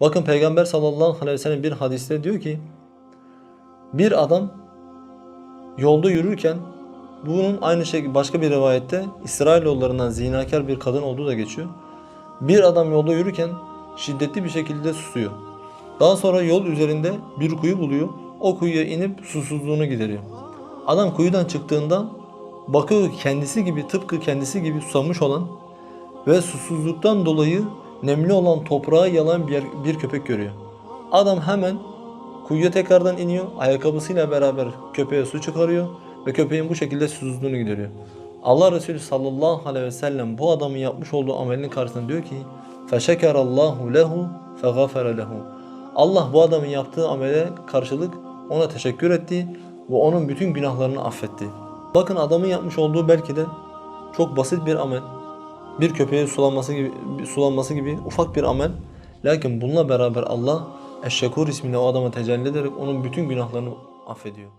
Bakın Peygamber sallallahu aleyhi ve sellem bir hadiste diyor ki bir adam yolda yürürken bunun aynı şekilde başka bir rivayette İsrailoğullarından zinakar bir kadın olduğu da geçiyor. Bir adam yolda yürürken şiddetli bir şekilde susuyor. Daha sonra yol üzerinde bir kuyu buluyor. O kuyuya inip susuzluğunu gideriyor. Adam kuyudan çıktığında bakıyor kendisi gibi tıpkı kendisi gibi susamış olan ve susuzluktan dolayı nemli olan toprağı yalan bir, bir köpek görüyor. Adam hemen kuyuya tekrardan iniyor. Ayakkabısıyla beraber köpeğe su çıkarıyor ve köpeğin bu şekilde susuzluğunu gideriyor. Allah Resulü sallallahu aleyhi ve sellem bu adamın yapmış olduğu amelin karşısında diyor ki فَشَكَرَ اللّٰهُ لَهُ فَغَفَرَ لَهُ Allah bu adamın yaptığı amele karşılık ona teşekkür etti ve onun bütün günahlarını affetti. Bakın adamın yapmış olduğu belki de çok basit bir amel. bir köpeğin sulanması gibi sulanması gibi ufak bir amel. Lakin bununla beraber Allah Eşşekur ismiyle o adama tecelli ederek onun bütün günahlarını affediyor.